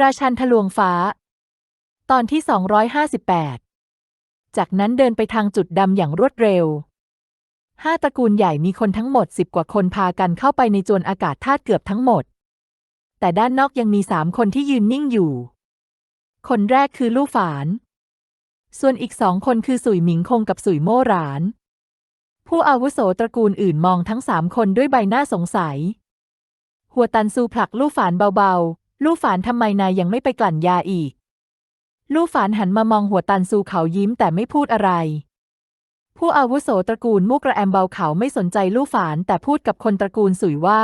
ราชันทะลวงฟ้า ตอนที่ 258 จากนั้นเดินไปทางจุดดำอย่างรวดเร็ว ห้าตระกูลใหญ่มีคนทั้งหมดสิบกว่าคนพากันเข้าไปในจวนอากาศธาตุเกือบทั้งหมด แต่ด้านนอกยังมีสามคนที่ยืนนิ่งอยู่ คนแรกคือลู่ฝาน ส่วนอีกสองคนคือสุยหมิงคงกับสุยโม่หราน ผู้อาวุโสตระกูลอื่นมองทั้งสามคนด้วยใบหน้าสงสัย หัวตันซูผลักลู่ฝานเบาๆ ลู่ฝานทำไมนายยังไม่ไปกลั่นยาอีก ลู่ฝานหันมามองหัวตันซูเขายิ้มแต่ไม่พูดอะไร ผู้อาวุโสตระกูลมุกระแอมเบาเขาไม่สนใจลู่ฝานแต่พูดกับคนตระกูลสุยว่า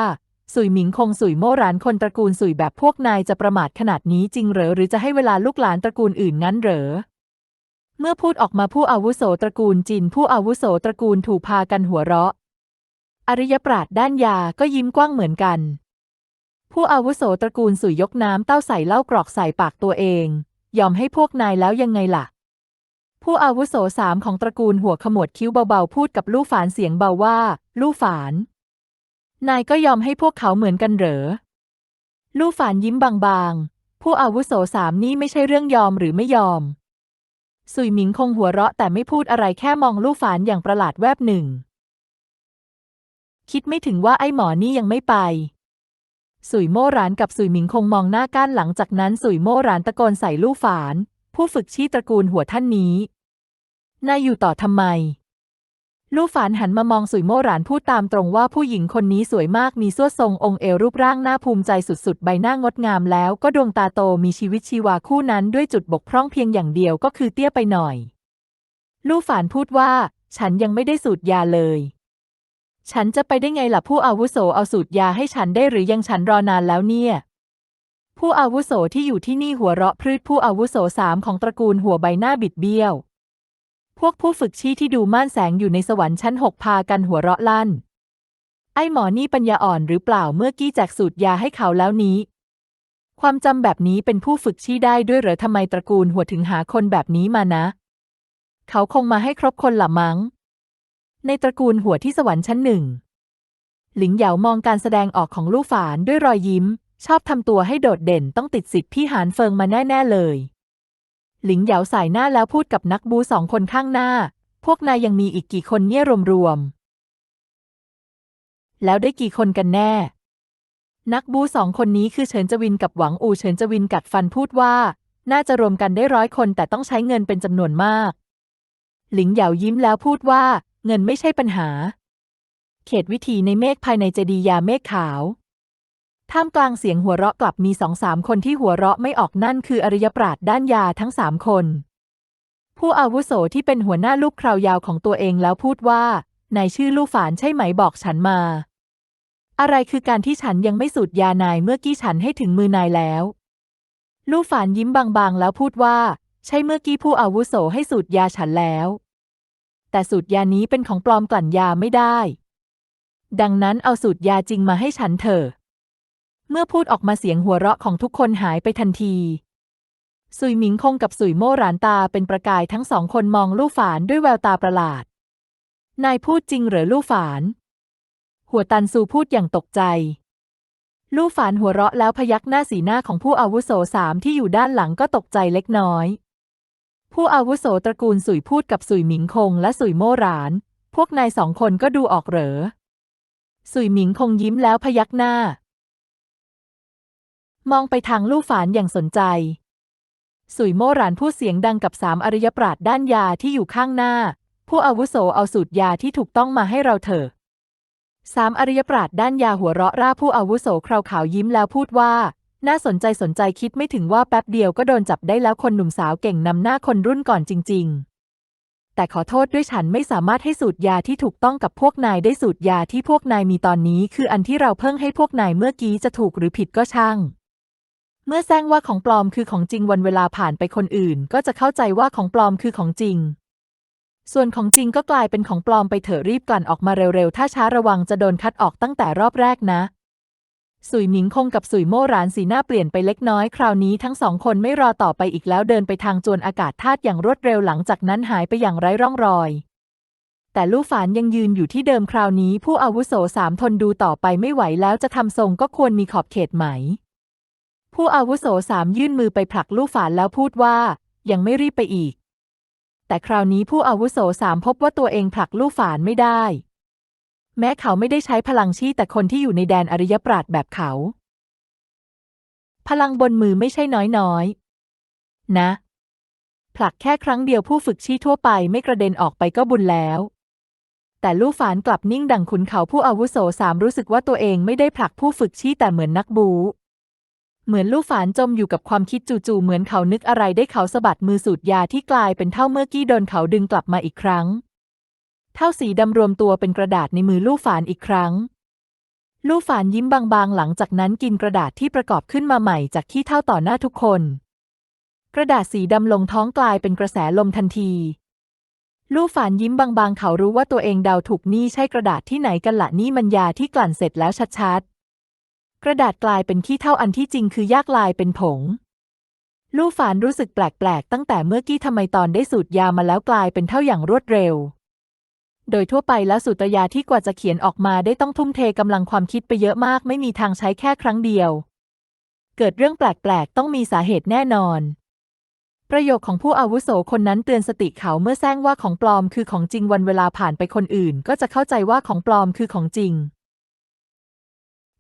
สุยหมิงคงสุยโม่รานคนตระกูลสุยแบบพวกนายจะประมาทขนาดนี้จริงเหรอหรือจะให้เวลาลูกหลานตระกูลอื่นงั้นเหรอเมื่อพูดออกมาผู้อาวุโสตระกูลจิน ผู้อาวุโสตระกูลถูกพากันหัวเราะ อริยปราดด้านยาก็ยิ้มกว้างเหมือนกัน ผู้อาวุโสตระกูลสุยยกน้ำเต้าใส่เหล้ากรอกใส่ปากตัวเอง ยอมให้พวกนายแล้วยังไงล่ะ ผู้อาวุโสสามของตระกูลหัวขมวดคิ้วเบาๆ พูดกับลู่ฝานเสียงเบาว่า ลู่ฝาน นายก็ยอมให้พวกเขาเหมือนกันเหรอ ลู่ฝานยิ้มบางๆ ผู้อาวุโสสามนี่ไม่ใช่เรื่องยอมหรือไม่ยอม สุยหมิงคงหัวเราะแต่ไม่พูดอะไรแค่มองลู่ฝานอย่างประหลาดแวบหนึ่ง คิดไม่ถึงว่าไอ้หมอนี่ยังไม่ไป สุยโม่หรานกับสุยหมิงคงมองหน้าก้านหลังจากนั้นสุยโม่หรานตะโกนใส่ลู่ฝาน ผู้ฝึกชี้ตระกูลหัวท่านนี้ นายอยู่ต่อทำไม ลู่ฝานหันมามองสุยโม่หรานพูดตามตรงว่าผู้หญิงคนนี้สวยมากมีสวทรงองค์เอวรูปร่างน่าภูมิใจสุดๆ ใบหน้างดงามแล้วก็ดวงตาโตมีชีวิตชีวาคู่นั้นด้วยจุดบกพร่องเพียงอย่างเดียวก็คือเตี้ยไปหน่อย ลู่ฝานพูดว่า ฉันยังไม่ได้สูตรยาเลย ฉันจะไปได้ไงล่ะผู้อาวุโสเอาสูตรยาให้ฉันได้หรือยังฉันรอนานแล้วเนี่ย ผู้อาวุโสที่อยู่ที่นี่หัวเราะพรืดผู้อาวุโสสามของตระกูลหัวใบหน้าบิดเบี้ยว พวกผู้ฝึกชี้ที่ดูม่านแสงอยู่ในสวรรค์ชั้นหกพากันหัวเราะลั่น ไอ้หมอนี่ปัญญาอ่อนหรือเปล่าเมื่อกี้แจกสูตรยาให้เขาแล้วนี้ ความจำแบบนี้เป็นผู้ฝึกชี้ได้ด้วยเหรอทำไมตระกูลหัวถึงหาคนแบบนี้มานะ เขาคงมาให้ครบคนละมั้ง ในตระกูลหัวที่สวรรค์ชั้นหนึ่ง หลิงเหยามองการแสดงออกของลู่ฝานด้วยรอยยิ้ม ชอบทำตัวให้โดดเด่นต้องติดสิทธิ์พี่หานเฟิงมาแน่ๆเลย หลิงเหยาสายหน้าแล้วพูดกับนักบูสองคนข้างหน้า พวกนายยังมีอีกกี่คนเนี่ยรวมๆ แล้วได้กี่คนกันแน่ นักบูสองคนนี้คือเฉินจวินกับหวังอูเฉินจวินกัดฟันพูดว่า น่าจะรวมกันได้ร้อยคนแต่ต้องใช้เงินเป็นจำนวนมากหลิงเหยายิ้มแล้วพูดว่า เงินไม่ใช่ปัญหา เขตวิถีในเมฆภายในเจดียาเมฆขาว ท่ามกลางเสียงหัวเราะกลับมีสองสามคนที่หัวเราะไม่ออกนั่นคืออริยปราดด้านยาทั้งสามคน ผู้อาวุโสที่เป็นหัวหน้าลูกคราวยาวของตัวเองแล้วพูดว่านายชื่อลู่ฝานใช่ไหมบอกฉันมา อะไรคือการที่ฉันยังไม่สูดยานายเมื่อกี้ฉันให้ถึงมือนายแล้ว ลู่ฝานยิ้มบางๆแล้วพูดว่า ใช่เมื่อกี้ผู้อาวุโสให้สูดยาฉันแล้ว แต่สูตรยานี้เป็นของปลอมกลั่นยาไม่ได้ ดังนั้นเอาสูตรยาจริงมาให้ฉันเถอะ เมื่อพูดออกมาเสียงหัวเราะของทุกคนหายไปทันที สุยหมิงคงกับสุยโม่หรานตาเป็นประกายทั้งสองคนมองลู่ฝานด้วยแววตาประหลาด นายพูดจริงหรือลู่ฝาน หัวตันซูพูดอย่างตกใจ ลู่ฝานหัวเราะแล้วพยักหน้าสีหน้าของผู้อาวุโสสามที่อยู่ด้านหลังก็ตกใจเล็กน้อย ผู้อาวุโสตระกูลสุยพูดกับสุยหมิงคงและสุยโม่หราน พวกนายสองคนก็ดูออกเหรอ สุยหมิงคงยิ้มแล้วพยักหน้า มองไปทางลู่ฝานอย่างสนใจ สุยโม่หรานพูดเสียงดังกับสามอริยปราดด้านยาที่อยู่ข้างหน้า ผู้อาวุโสเอาสูตรยาที่ถูกต้องมาให้เราเถอะสามอริยปราดด้านยาหัวเราะร่าผู้อาวุโสคราวขาวยิ้มแล้วพูดว่า น่าสนใจสนใจคิดไม่ถึงว่าแป๊บเดียวก็โดนจับได้แล้วคนหนุ่มสาวเก่งนำหน้าคนรุ่นก่อนจริง ๆ แต่ขอโทษด้วยฉันไม่สามารถให้สูตรยาที่ถูกต้องกับพวกนายได้สูตรยาที่พวกนายมีตอนนี้ คืออันที่เราเพิ่งให้พวกนายเมื่อกี้จะถูกหรือผิดก็ช่าง เมื่อแซงว่าของปลอมคือของจริงวันเวลาผ่านไปคนอื่น ก็จะเข้าใจว่าของปลอมคือของจริง ส่วนของจริงก็กลายเป็นของปลอมไปเถอะรีบกลั่นออกมาเร็วๆ ถ้าช้าระวังจะโดนคัดออกตั้งแต่รอบแรกนะ สุยหมิงคงกับสุยโม่หรานสีหน้าเปลี่ยนไปเล็กน้อยคราวนี้ทั้งสองคนไม่รอต่อไปอีกแล้วเดินไปทางจวนอากาศธาตุอย่างรวดเร็วหลังจากนั้นหายไปอย่างไร้ร่องรอย แต่ลู่ฝานยังยืนอยู่ที่เดิมคราวนี้ ผู้อาวุโสสามทนดูต่อไปไม่ไหวแล้วจะทำทรงก็ควรมีขอบเขตไหม ผู้อาวุโสสามยื่นมือไปผลักลู่ฝานแล้วพูดว่า ยังไม่รีบไปอีก แต่คราวนี้ผู้อาวุโสสามพบว่าตัวเองผลักลู่ฝานไม่ได้ แม้เขาไม่ได้ใช้พลังชี้แต่คนที่อยู่ในแดนอริยปราดแบบเขา พลังบนมือไม่ใช่น้อยๆนะ ผลักแค่ครั้งเดียวผู้ฝึกชี้ทั่วไปไม่กระเด็นออกไปก็บุญแล้ว แต่ลู่ฝานกลับนิ่งดังขุนเขาผู้อาวุโสสามรู้สึกว่าตัวเองไม่ได้ผลักผู้ฝึกชี้แต่เหมือนนักบูเหมือนลู่ฝานจมอยู่กับความคิดจู่ๆเหมือนเขานึกอะไรได้เขาสะบัดมือสูดยาที่กลายเป็นเท่าเมื่อกี้โดนเขาดึงกลับมาอีกครั้ง เท่าสีดำรวมตัวเป็นกระดาษในมือลู่ฝานอีกครั้ง ลู่ฝานยิ้มบางๆ หลังจากนั้นกินกระดาษที่ประกอบขึ้นมาใหม่จากขี้เท่าต่อหน้าทุกคน กระดาษสีดำลงท้องกลายเป็นกระแสลมทันที ลู่ฝานยิ้มบางๆ เขารู้ว่าตัวเองเดาถูกนี่ใช่กระดาษที่ไหนกันละนี่มันยาที่กลั่นเสร็จแล้วชัดๆ กระดาษกลายเป็นขี้เท่าอันที่จริงคือยากลายเป็นผงลู่ฝานรู้สึกแปลกๆ ตั้งแต่เมื่อกี้ทำไมตอนได้สูตรยามาแล้วกลายเป็นเท่าอย่างรวดเร็ว โดยทั่วไปแล้วสูตรยาที่กว่าจะเขียนออกมาได้ต้องทุ่มเทกำลังความคิดไปเยอะมาก ไม่มีทางใช้แค่ครั้งเดียว เกิดเรื่องแปลกๆ ต้องมีสาเหตุแน่นอน ประโยคของผู้อาวุโสคนนั้นเตือนสติเขาเมื่อแซงว่าของปลอมคือของจริงวันเวลาผ่านไปคนอื่น ก็จะเข้าใจว่าของปลอมคือของจริง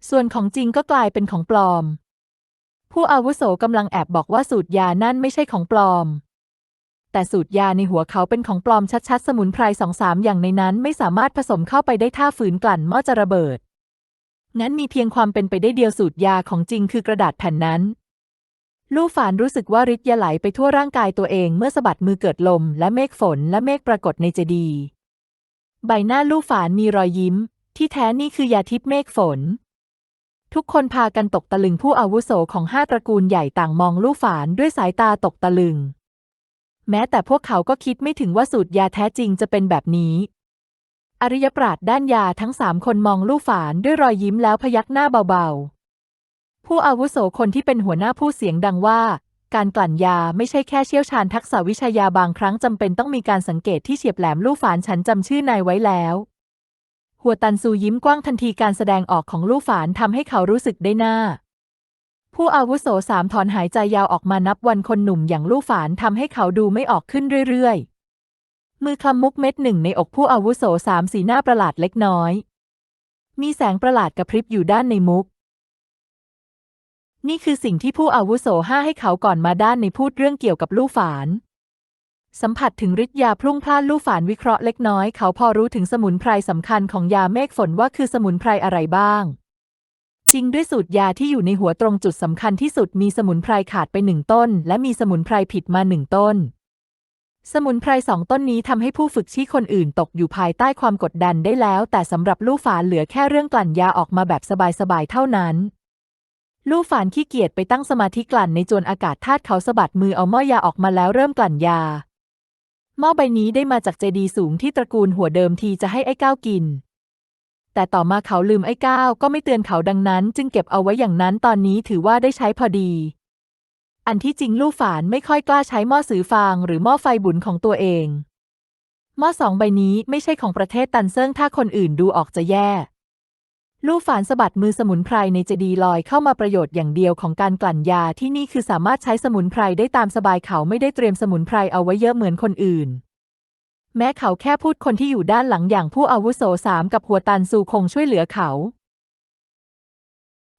ส่วนของจริงก็กลายเป็นของปลอม ผู้อาวุโสกำลังแอบบอกว่าสูตรยานั่นไม่ใช่ของปลอม แต่สูตรยาในหัวเขาเป็นของปลอมชัดๆ สมุนไพรสองสามอย่างในนั้นไม่สามารถผสมเข้าไปได้ถ้าฝืนกลั่นหม้อจะระเบิดงั้นมีเพียงความเป็นไปได้เดียวสูตรยาของจริงคือกระดาษแผ่นนั้น ลู่ฝานรู้สึกว่าฤทธิ์ยาไหลไปทั่วร่างกายตัวเองเมื่อสะบัดมือเกิดลม และเมฆฝนและเมฆปรากฏในเจดีย์ใบหน้าลู่ฝานมีรอยยิ้ม ที่แท้นี่คือยาทิพย์เมฆฝนทุกคนพากันตกตะลึงผู้อาวุโสของห้าตระกูลใหญ่ต่างมองลู่ฝานด้วยสายตาตกตะลึง แม้แต่พวกเขาก็คิดไม่ถึงว่าสูตรยาแท้จริงจะเป็นแบบนี้ อริยปราดด้านยาทั้งสามคนมองลู่ฝานด้วยรอยยิ้มแล้วพยักหน้าเบาๆ ผู้อาวุโสคนที่เป็นหัวหน้าผู้เสียงดังว่า การกลั่นยาไม่ใช่แค่เชี่ยวชาญทักษะวิชายาบางครั้งจำเป็นต้องมีการสังเกตที่เฉียบแหลมลู่ฝานฉันจำชื่อนายไว้แล้ว หัวตันซูยิ้มกว้างทันทีการแสดงออกของลู่ฝานทำให้เขารู้สึกได้หน้า ผู้อาวุโสสามถอนหายใจยาวออกมานับวันคนหนุ่มอย่างลู่ฝานทำให้เขาดูไม่ออกขึ้นเรื่อยๆ มือคลำมุกเม็ดหนึ่งในอกผู้อาวุโสสามสีหน้าประหลาดเล็กน้อย มีแสงประหลาดกระพริบอยู่ด้านในมุก นี่คือสิ่งที่ผู้อาวุโสห้าให้เขาก่อนมาด้านในพูดเรื่องเกี่ยวกับลู่ฝาน สัมผัสถึงฤทธิ์ยาพลุ่งพล่านลู่ฝานวิเคราะห์เล็กน้อย เขาพอรู้ถึงสมุนไพรสำคัญของยาเมฆฝนว่าคือสมุนไพรอะไรบ้าง จริงด้วยสูตรยาที่อยู่ในหัวตรงจุดสำคัญที่สุดมีสมุนไพรขาดไปหนึ่งต้น และมีสมุนไพรผิดมาหนึ่งต้น สมุนไพรสองต้นนี้ทำให้ผู้ฝึกชี้คนอื่นตกอยู่ภายใต้ความกดดันได้แล้ว แต่สำหรับลู่ฝานเหลือแค่เรื่องกลั่นยาออกมาแบบสบายๆเท่านั้นลู่ฝานขี้เกียจไปตั้งสมาธิกลั่นในจวนอากาศธาตุเขาสะบัดมือเอาหม้อยาออกมาแล้วเริ่มกลั่นยาหม้อใบนี้ได้มาจากเจดีย์สูงที่ตระกูลหัวเดิมทีจะให้ไอ้ก้าวกิน แต่ต่อมาเขาลืมไอ้ก้าวก็ไม่เตือนเขาดังนั้น จึงเก็บเอาไว้อย่างนั้นตอนนี้ถือว่าได้ใช้พอดี อันที่จริงลู่ฝานไม่ค่อยกล้าใช้หม้อสือฟางหรือหม้อไฟบุญของตัวเอง หม้อสองใบนี้ไม่ใช่ของประเทศตันเซิงถ้าคนอื่นดูออกจะแย่ลู่ฝานสะบัดมือสมุนไพรในเจดีลอยเข้ามาประโยชน์อย่างเดียวของการกลั่นยาที่นี่คือสามารถใช้สมุนไพรได้ตามสบายเขาไม่ได้เตรียมสมุนไพรเอาไว้เยอะเหมือนคนอื่น แม้เขาแค่พูดคนที่อยู่ด้านหลังอย่างผู้อาวุโสสามกับหัวตันซูคงช่วยเหลือเขา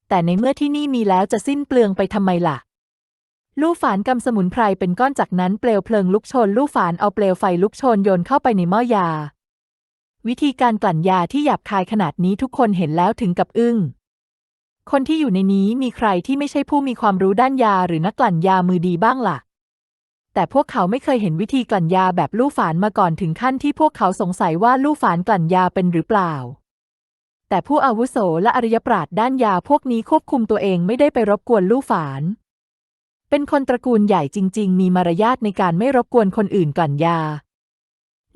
แต่ในเมื่อที่นี่มีแล้วจะสิ้นเปลืองไปทำไมล่ะ ลู่ฝานกำสมุนไพรเป็นก้อนจากนั้นเปลวเพลิงลุกโชน ลู่ฝานเอาเปลวไฟลุกโชนโยนเข้าไปในหม้อยา วิธีการกลั่นยาที่หยาบคายขนาดนี้ทุกคนเห็นแล้วถึงกับอึ้ง คนที่อยู่ในนี้มีใครที่ไม่ใช่ผู้มีความรู้ด้านยาหรือนักกลั่นยามือดีบ้างล่ะ แต่พวกเขาไม่เคยเห็นวิธีกลั่นยาแบบลู่ฝานมาก่อนถึงขั้นที่พวกเขาสงสัยว่าลู่ฝานกลั่นยาเป็นหรือเปล่า แต่ผู้อาวุโสและอริยปราดด้านยาพวกนี้ควบคุมตัวเองไม่ได้ไปรบกวนลู่ฝาน เป็นคนตระกูลใหญ่จริง ๆ มีมารยาทในการไม่รบกวนคนอื่นกลั่นยา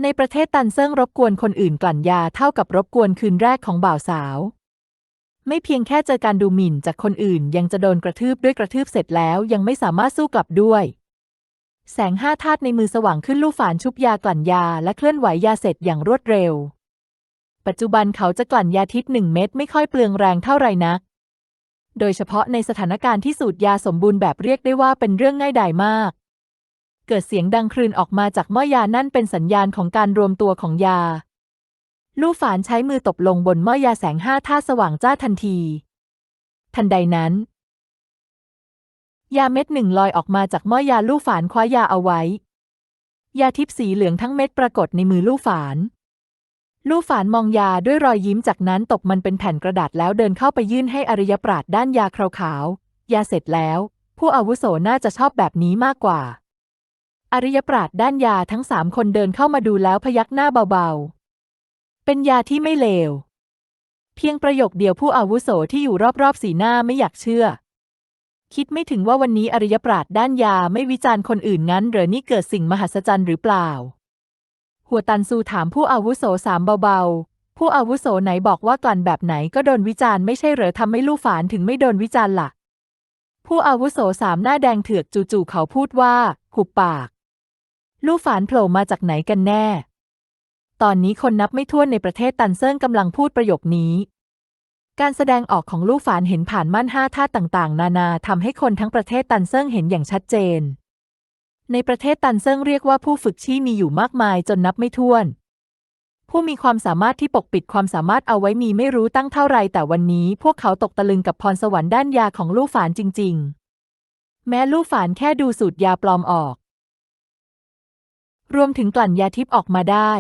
ในประเทศตันเซิงรบกวนคนอื่นกลั่นยาเท่ากับรบกวนคืนแรกของบ่าวสาว ไม่เพียงแค่เจอการดูหมิ่นจากคนอื่นยังจะโดนกระทืบด้วยกระทืบเสร็จแล้วยังไม่สามารถสู้กลับด้วย แสงห้าธาตุในมือสว่างขึ้นลู่ฝานชุบยากลั่นยาและเคลื่อนไหวยาเสร็จอย่างรวดเร็ว ปัจจุบันเขาจะกลั่นยาทิพย์หนึ่งเม็ดไม่ค่อยเปลืองแรงเท่าไหร่นัก โดยเฉพาะในสถานการณ์ที่สูตรยาสมบูรณ์แบบเรียกได้ว่าเป็นเรื่องง่ายดายมาก เกิดเสียงดังครืนออกมาจากหม้อยานั่นเป็นสัญญาณของการรวมตัวของยา ลู่ฝานใช้มือตบลงบนหม้อยาแสงห้าท่าสว่างจ้าทันที ทันใดนั้น ยาเม็ดหนึ่งลอยออกมาจากหม้อยาลู่ฝานคว้ายาเอาไว้ ยาทิพสีเหลืองทั้งเม็ดปรากฏในมือลู่ฝาน ลู่ฝานมองยาด้วยรอยยิ้มจากนั้นตกมันเป็นแผ่นกระดาษแล้วเดินเข้าไปยื่นให้อริยปราดด้านยาขาวๆยาเสร็จแล้ว ผู้อาวุโสน่าจะชอบแบบนี้มากกว่า อริยปราดด้านยาทั้งสามคนเดินเข้ามาดูแล้วพยักหน้าเบาๆ เป็นยาที่ไม่เลว เพียงประโยคเดียวผู้อาวุโสที่อยู่รอบๆสีหน้าไม่อยากเชื่อ คิดไม่ถึงว่าวันนี้อริยปราดด้านยาไม่วิจารณ์คนอื่นงั้นเหรือนี่เกิดสิ่งมหัศจรรย์หรือเปล่า หัวตันซูถามผู้อาวุโสสามเบาๆ ผู้อาวุโสไหนบอกว่ากลั่นแบบไหนก็โดนวิจารณ์ไม่ใช่เหรอทำให้ลู่ฝานถึงไม่โดนวิจารณ์ล่ะ ผู้อาวุโสสามหน้าแดงเถือกจู่ๆเขาพูดว่าหุบปาก ลู่ฝานโผล่มาจากไหนกันแน่ ตอนนี้คนนับไม่ถ้วนในประเทศตันเซิงกำลังพูดประโยคนี้ การแสดงออกของลู่ฝานเห็นผ่านม่านห้าท่าต่างๆ นานาทำให้คนทั้งประเทศตันเซิงเห็นอย่างชัดเจน ในประเทศตันเซิงเรียกว่าผู้ฝึกชี่มีอยู่มากมายจนนับไม่ถ้วน ผู้มีความสามารถที่ปกปิดความสามารถเอาไว้มีไม่รู้ตั้งเท่าไรแต่วันนี้พวกเขาตกตะลึงกับพรสวรรค์ด้านยาของลู่ฝานจริง ๆ แม้ลู่ฝานแค่ดูสูตรยาปลอมออก รวมถึงกลั่นยาทิพย์ออกมาได้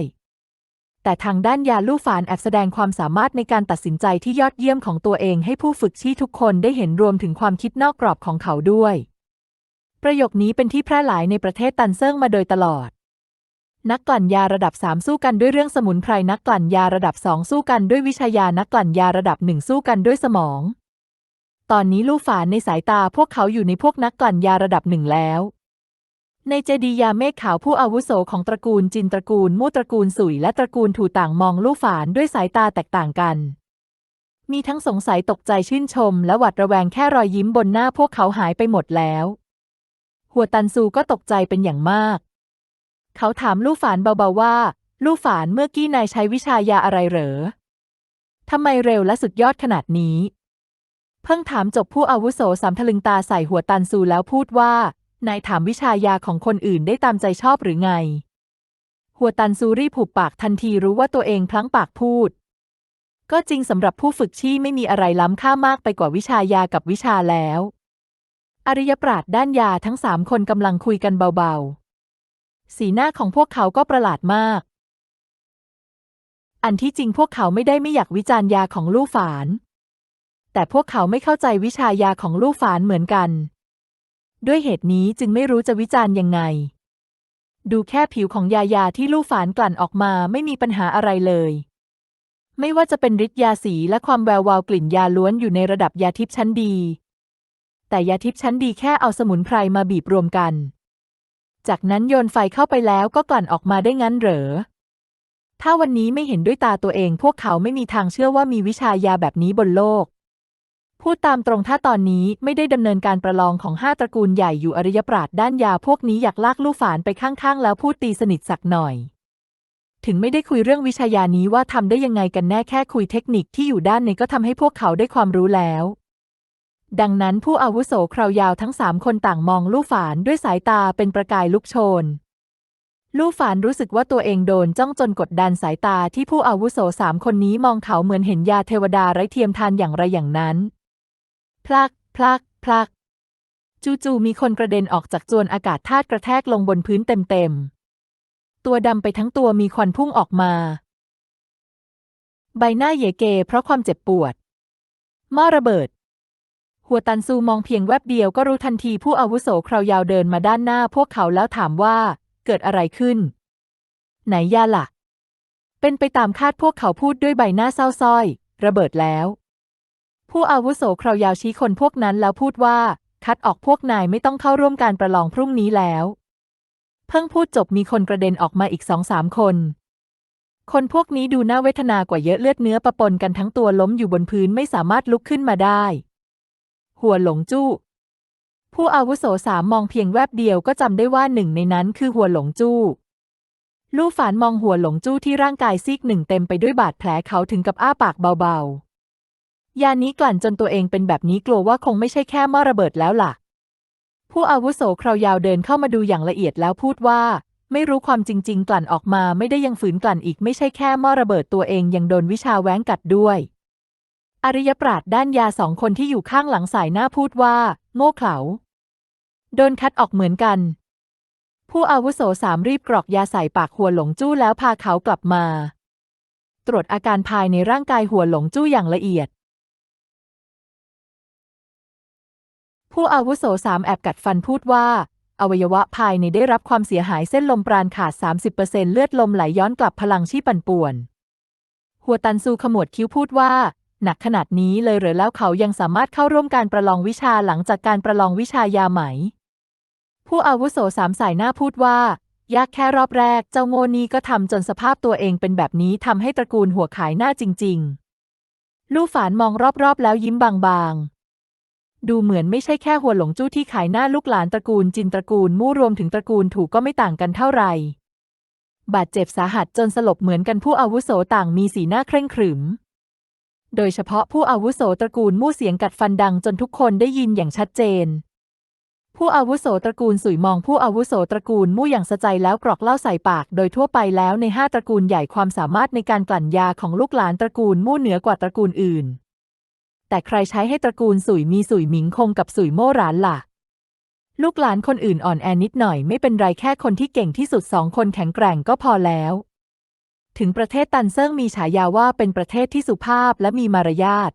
แต่ทางด้านยาลู่ฝานแอบแสดงความสามารถในการตัดสินใจที่ยอดเยี่ยมของตัวเองให้ผู้ฝึกชี่ทุกคนได้เห็นรวมถึงความคิดนอกกรอบของเขาด้วย ประโยคนี้เป็นที่แพร่หลายในประเทศตันเซิงมาโดยตลอด นักกลั่นยาระดับ 3 สู้กันด้วยเรื่องสมุนไพรนักกลั่นยาระดับ 2 สู้กันด้วยวิชายานักกลั่นยาระดับ 1 สู้กันด้วยสมอง ตอนนี้ลู่ฝานในสายตาพวกเขาอยู่ในพวกนักกลั่นยาระดับหนึ่งแล้ว ในเจดียาเมฆขาวผู้อาวุโสของตระกูลจินตระกูลมู่ตระกูลสุยและตระกูลถูต่างมองลู่ฝานด้วยสายตาแตกต่างกัน มีทั้งสงสัยตกใจชื่นชม และหวาดระแวงแค่รอยยิ้มบนหน้าพวกเขาหายไปหมดแล้ว หัวตันซูก็ตกใจเป็นอย่างมาก เขาถามลู่ฝานเบาๆว่า ลู่ฝานเมื่อกี้นายใช้วิชายาอะไรเหรอทำไมเร็วและสุดยอดขนาดนี้ เพิ่งถามจบผู้อาวุโสสามทะลึงตาใส่หัวตันซูแล้วพูดว่า นายถามวิชายาของคนอื่นได้ตามใจชอบหรือไง หัวตันซูรีบผูกปากทันทีรู้ว่าตัวเองพลั้งปากพูด ก็จริงสำหรับผู้ฝึกชี่ไม่มีอะไรล้ำค่ามากไปกว่าวิชายากับวิชาแล้ว อริยปราดด้านยาทั้งสามคนกำลังคุยกันเบาๆ สีหน้าของพวกเขาก็ประหลาดมาก อันที่จริงพวกเขาไม่ได้ไม่อยากวิจารณ์ยาของลู่ฝาน แต่พวกเขาไม่เข้าใจวิชายาของลู่ฝานเหมือนกัน ด้วยเหตุนี้จึงไม่รู้จะวิจารณ์ยังไง ดูแค่ผิวของยายาที่ลู่ฝานกลั่นออกมาไม่มีปัญหาอะไรเลย ไม่ว่าจะเป็นฤทธิ์ยาสีและความแวววาวกลิ่นยาล้วนอยู่ในระดับยาทิพย์ชั้นดี แต่ยาทิพย์ชั้นดีแค่เอาสมุนไพรมาบีบรวมกัน จากนั้นโยนไฟเข้าไปแล้วก็กลั่นออกมาได้งั้นเหรอ ถ้าวันนี้ไม่เห็นด้วยตาตัวเองพวกเขาไม่มีทางเชื่อว่ามีวิชายาแบบนี้บนโลก พูดตามตรงถ้าตอนนี้ไม่ได้ดำเนินการประลองของห้าตระกูลใหญ่อยู่อริยปราดด้านยาพวกนี้อยากลากลู่ฝานไปข้างๆ แล้วพูดตีสนิทสักหน่อย ถึงไม่ได้คุยเรื่องวิชายานี้ว่าทำได้ยังไงกันแน่แค่คุยเทคนิคที่อยู่ด้านในก็ทำให้พวกเขาได้ความรู้แล้ว ดังนั้นผู้อาวุโสคราวยาวทั้งสามคนต่างมองลู่ฝานด้วยสายตาเป็นประกายลุกโชนลู่ฝานรู้สึกว่าตัวเองโดนจ้องจนกดดันสายตาที่ผู้อาวุโสสามคนนี้มองเขาเหมือนเห็นยาเทวดาไร้เทียมทานอย่างไรอย่างนั้น พลัก พลัก พลัก จู่ๆมีคนกระเด็นออกจากจวนอากาศธาตุกระแทกลงบนพื้นเต็มๆ ตัวดำไปทั้งตัวมีควันพุ่งออกมา ใบหน้าเยเกเพราะความเจ็บปวดหม้อระเบิด หัวตันซูมองเพียงแวบเดียวก็รู้ทันทีผู้อาวุโสคราวยาวเดินมาด้านหน้าพวกเขาแล้วถามว่า เกิดอะไรขึ้น ไหนยาล่ะ เป็นไปตามคาดพวกเขาพูดด้วยใบหน้าเศร้าส้อย ระเบิดแล้ว ผู้อาวุโสคราวยาวชี้คนพวกนั้นแล้วพูดว่า คัดออกพวกนายไม่ต้องเข้าร่วมการประลองพรุ่งนี้แล้ว เพิ่งพูดจบมีคนกระเด็นออกมาอีกสองสามคน คนพวกนี้ดูน่าเวทนากว่าเยอะเลือดเนื้อประปนกันทั้งตัวล้มอยู่บนพื้นไม่สามารถลุกขึ้นมาได้ หัวหลงจู้ ผู้อาวุโสสามมองเพียงแวบเดียวก็จำได้ว่าหนึ่งในนั้นคือหัวหลงจู้ลู่ฝานมองหัวหลงจู้ที่ร่างกายซีกหนึ่งเต็มไปด้วยบาดแผลเขาถึงกับอ้าปากเบา ยานี้กลั่นจนตัวเองเป็นแบบนี้กลัวว่าคงไม่ใช่แค่หม้อระเบิดแล้วล่ะ ผู้อาวุโสคราวยาวเดินเข้ามาดูอย่างละเอียดแล้วพูดว่า ไม่รู้ความจริง ๆ กลั่นออกมาไม่ได้ยังฝืนกลั่นอีกไม่ใช่แค่หม้อระเบิดตัวเองยังโดนวิชาแว้งกัดด้วย อริยปราดด้านยาสองคนที่อยู่ข้างหลังสายหน้าพูดว่า โง่เขลาโดนคัดออกเหมือนกัน ผู้อาวุโสสามรีบกรอกยาใส่ปากหัวหลงจู้แล้วพาเขากลับมา ตรวจอาการภายในร่างกายหัวหลงจู้อย่างละเอียด ผู้อาวุโสสามแอบกัดฟันพูดว่า อวัยวะภายในได้รับความเสียหายเส้นลมปราณขาด 30%เเลือดลมไหลย้อนกลับพลังชีพปั่นป่วน หัวตันซูขมวดคิ้วพูดว่า หนักขนาดนี้เลยเหรือแล้วเขายังสามารถเข้าร่วมการประลองวิชาหลังจากการประลองวิชายาไหม ผู้อาวุโสสามสายหน้าพูดว่ายากแค่รอบแรก เจ้าโง่นี้ก็ทำจนสภาพตัวเองเป็นแบบนี้ทำให้ตระกูลหัวขายหน้าจริง ๆ ลู่ฝานมองรอบๆ แล้วยิ้มบางๆ ดูเหมือนไม่ใช่แค่หัวหลงจู้ที่ขายหน้าลูกหลานตระกูลจินตระกูลมู่รวมถึงตระกูลถูกก็ไม่ต่างกันเท่าไหร่ บาดเจ็บสาหัสจนสลบเหมือนกันผู้อาวุโสต่างมีสีหน้าเคร่งขรึม โดยเฉพาะผู้อาวุโสตระกูลมู่เสียงกัดฟันดังจนทุกคนได้ยินอย่างชัดเจน ผู้อาวุโสตระกูลสุยมองผู้อาวุโสตระกูลมู่อย่างสะใจแล้วกรอกเล้าใส่ปาก โดยทั่วไปแล้วในห้าตระกูลใหญ่ความสามารถในการกลั่นยาของลูกหลานตระกูลมู่เหนือกว่าตระกูลอื่น แต่ใครใช้ให้ตระกูลสุยมีสุยหมิงคงกับสุยโม่หรานล่ะ ลูกหลานคนอื่นอ่อนแอนิดหน่อยไม่เป็นไรแค่คนที่เก่งที่สุดสองคนแข็งแกร่งก็พอแล้ว ถึงประเทศตันเซิ่งมีฉายาว่าเป็นประเทศที่สุภาพและมีมารยาท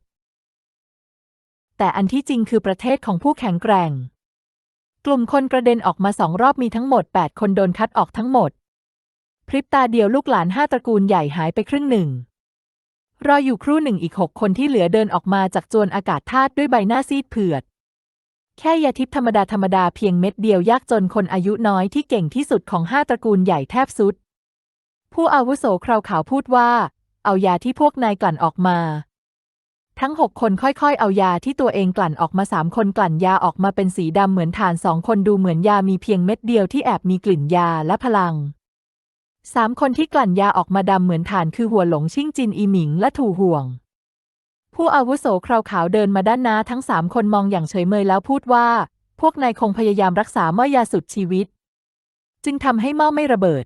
แต่อันที่จริงคือประเทศของผู้แข็งแกร่ง กลุ่มคนกระเด็นออกมาสองรอบมีทั้งหมด 8 คนโดนคัดออกทั้งหมด พริบตาเดียวลูกหลานห้าตระกูลใหญ่หายไปครึ่งหนึ่ง รออยู่ครู่หนึ่งอีกหกคนที่เหลือเดินออกมาจากจวนอากาศธาตุด้วยใบหน้าซีดเผือด แค่ยาทิพย์ธรรมดาธรรมดาเพียงเม็ดเดียวยากจนคนอายุน้อยที่เก่งที่สุดของห้าตระกูลใหญ่แทบสุด ผู้อาวุโสคราวขาวพูดว่า เอายาที่พวกนายกลั่นออกมา ทั้งหกคนค่อยๆ เอายาที่ตัวเองกลั่นออกมาสามคนกลั่นยาออกมาเป็นสีดำเหมือนถ่านสองคนดูเหมือนยามีเพียงเม็ดเดียวที่แอบมีกลิ่นยาและพลัง สามคนที่กลั่นยาออกมาดำเหมือนถ่านคือหัวหลงชิ่งจินอีหมิงและถูห่วง ผู้อาวุโสคราวขาวเดินมาด้านหน้าทั้งสามคนมองอย่างเฉยเมยแล้วพูดว่า พวกนายคงพยายามรักษาหม้อยาสุดชีวิต จึงทำให้หม้อไม่ระเบิด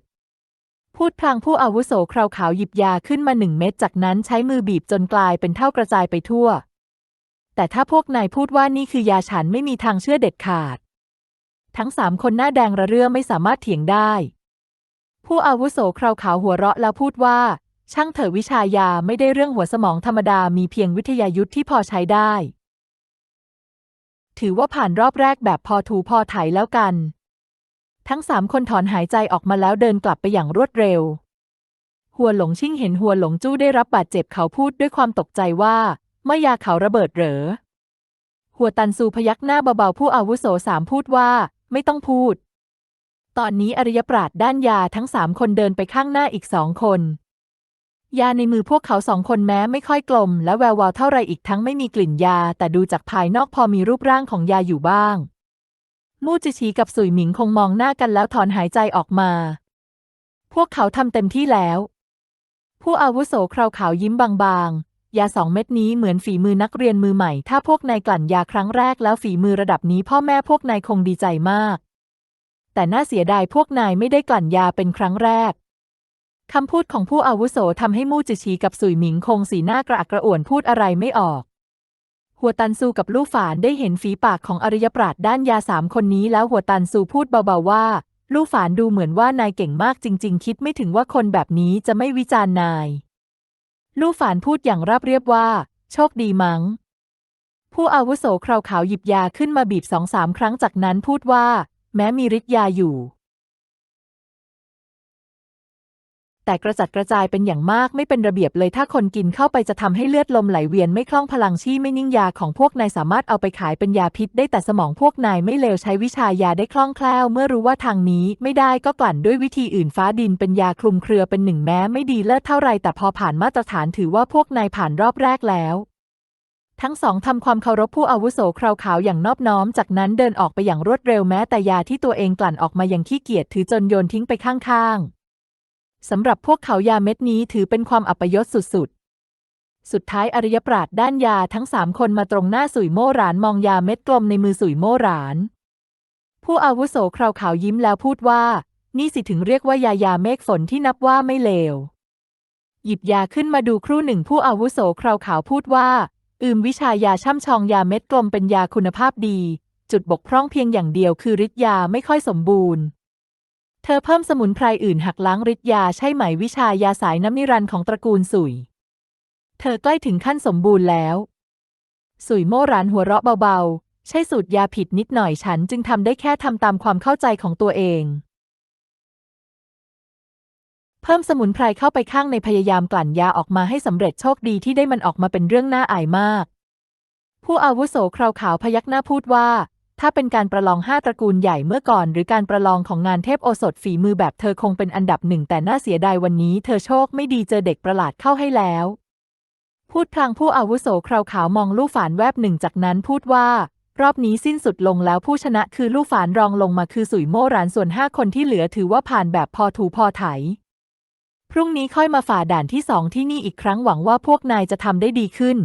พูดพลางผู้อาวุโสคราวขาวหยิบยาขึ้นมาหนึ่งเม็ดจากนั้นใช้มือบีบจนกลายเป็นเท่ากระจายไปทั่ว แต่ถ้าพวกนายพูดว่านี่คือยาฉันไม่มีทางเชื่อเด็ดขาด ทั้งสามคนหน้าแดงระเรื่อไม่สามารถเถียงได้ ผู้อาวุโสคราวขาวหัวเราะแล้วพูดว่า ช่างเถอะวิชายาไม่ได้เรื่องหัวสมองธรรมดามีเพียงวิทยายุทธที่พอใช้ได้ ถือว่าผ่านรอบแรกแบบพอถูพอไถแล้วกัน ทั้งสามคนถอนหายใจออกมาแล้วเดินกลับไปอย่างรวดเร็ว หัวหลงชิ่งเห็นหัวหลงจู้ได้รับบาดเจ็บเขาพูดด้วยความตกใจว่าเมื่อยาเขาระเบิดเหรอ หัวตันซูพยักหน้าเบาๆผู้อาวุโสสามพูดว่า ไม่ต้องพูด ตอนนี้อริยปราดด้านยาทั้งสามคนเดินไปข้างหน้าอีกสองคน ยาในมือพวกเขาสองคนแม้ไม่ค่อยกลม และแวววาวเท่าไรอีกทั้งไม่มีกลิ่นยา แต่ดูจากภายนอกพอมีรูปร่างของยาอยู่บ้าง มู่จิชีกับสุยหมิงคงมองหน้ากันแล้วถอนหายใจออกมา พวกเขาทำเต็มที่แล้ว ผู้อาวุโสคราวขาวยิ้มบางๆ ยาสองเม็ดนี้เหมือนฝีมือนักเรียนมือใหม่ ถ้าพวกนายกลั่นยาครั้งแรกแล้วฝีมือระดับนี้พ่อแม่พวกนายคงดีใจมาก แต่น่าเสียดายพวกนายไม่ได้กลั่นยาเป็นครั้งแรก คำพูดของผู้อาวุโสทำให้มู่จิชีกับสุยหมิงคงสีหน้ากระอักกระอ่วนพูดอะไรไม่ออก หัวตันซูกับลู่ฝานได้เห็นฝีปากของอริยปราดด้านยาสามคนนี้แล้วหัวตันซูพูดเบาๆว่า ลู่ฝานดูเหมือนว่านายเก่งมากจริง ๆ คิดไม่ถึงว่าคนแบบนี้จะไม่วิจารณ์นาย ลู่ฝานพูดอย่างราบเรียบว่า โชคดีมั้งผู้อาวุโสคราวขาวหยิบยาขึ้นมาบีบสองสามครั้งจากนั้นพูดว่า แม้มีฤทธิ์ยาอยู่ แต่กระจัดกระจายเป็นอย่างมากไม่เป็นระเบียบเลยถ้าคนกินเข้าไปจะทำให้เลือดลมไหลเวียนไม่คล่องพลังชี่ไม่นิ่งยาของพวกนายสามารถเอาไปขายเป็นยาพิษได้แต่สมองพวกนายไม่เลวใช้วิชายาได้คล่องแคล่ว เมื่อรู้ว่าทางนี้ไม่ได้ก็กลั่นด้วยวิธีอื่นฟ้าดินเป็นยาคลุมเครือเป็นหนึ่งแม้ไม่ดีเลิศเท่าไรแต่พอผ่านมาตรฐานถือว่าพวกนายผ่านรอบแรกแล้ว ทั้งสองทำความเคารพผู้อาวุโสคราวขาวอย่างนอบน้อม จากนั้นเดินออกไปอย่างรวดเร็วแม้แต่ยาที่ตัวเองกลั่นออกมายังขี้เกียจถือจนโยนทิ้งไปข้างๆสำหรับพวกเขายาเม็ดนี้ถือเป็นความอัปยศสุดๆสุดท้ายอริยปราดด้านยาทั้งสามคนมาตรงหน้าสุยโม่หรานมองยาเม็ดกลมในมือสุยโม่หราน ผู้อาวุโสคราวขาวยิ้มแล้วพูดว่า นี่สิถึงเรียกว่ายายาเมฆฝนที่นับว่าไม่เลว หยิบยาขึ้นมาดูครู่หนึ่งผู้อาวุโสคราวขาวพูดว่า อืมวิชายาช่ำชองยาเม็ดกลมเป็นยาคุณภาพดี จุดบกพร่องเพียงอย่างเดียวคือฤทธิ์ยาไม่ค่อยสมบูรณ์ เธอเพิ่มสมุนไพรอื่นหักล้างฤทธิ์ยาใช่ไหมวิชายาสายน้ำนิรันดร์ของตระกูลสุย เธอใกล้ถึงขั้นสมบูรณ์แล้ว สุยโม่หรานหัวเราะเบาๆ ใช่สูตรยาผิดนิดหน่อยฉันจึงทำได้แค่ทำตามความเข้าใจของตัวเอง เพิ่มสมุนไพรเข้าไปข้างในพยายามกลั่นยาออกมาให้สำเร็จโชคดีที่ได้มันออกมาเป็นเรื่องน่าอายมาก ผู้อาวุโสคราวขาวพยักหน้าพูดว่า ถ้าเป็นการประลองห้าตระกูลใหญ่เมื่อก่อน หรือการประลองของงานเทพโอสถฝีมือแบบเธอคงเป็นอันดับหนึ่งแต่น่าเสียดายวันนี้เธอโชคไม่ดีเจอเด็กประหลาดเข้าให้แล้ว พูดพลางผู้อาวุโสคราวขาวมองลู่ฝานแวบหนึ่งจากนั้นพูดว่ารอบนี้สิ้นสุดลงแล้วผู้ชนะคือลู่ฝานรองลงมาคือสุยโม่หรานส่วนห้าคนที่เหลือถือว่าผ่านแบบพอถูพอไถ พรุ่งนี้ค่อยมาฝ่าด่านที่สองที่นี่อีกครั้งหวังว่าพวกนายจะทำได้ดีขึ้น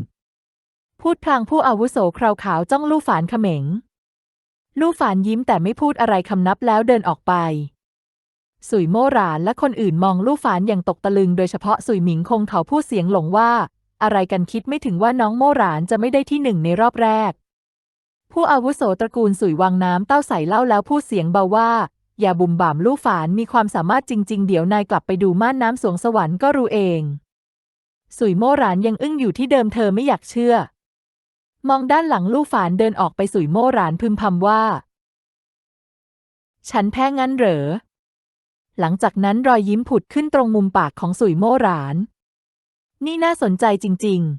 พูดพลางผู้อาวุโสคราวขาวจ้องลู่ฝานเขม็ง ลู่ฝานยิ้มแต่ไม่พูดอะไรคำนับแล้วเดินออกไป สุยโม่หรานและคนอื่นมองลู่ฝานอย่างตกตะลึง โดยเฉพาะสุยหมิงคงเขาพูดเสียงหลงว่า อะไรกันคิดไม่ถึงว่าน้องโม่หรานจะไม่ได้ที่หนึ่งในรอบแรก ผู้อาวุโสตระกูลสุยวางน้ำเต้าใส่เล่าแล้วพูดเสียงเบาว่า อย่าบุ่มบ่ามลู่ฝานมีความสามารถจริง ๆ เดี๋ยวนายกลับไปดูม่านน้ำสวงสวรรค์ก็รู้เอง สุยโม่หรานยังอึ้งอยู่ที่เดิมเธอไม่อยากเชื่อ มองด้านหลังลู่ฝานเดินออกไปสุยโม่หรานพึมพำว่า ฉันแพ้งั้นเหรอ หลังจากนั้นรอยยิ้มผุดขึ้นตรงมุมปากของสุยโม่หราน นี่น่าสนใจจริง ๆ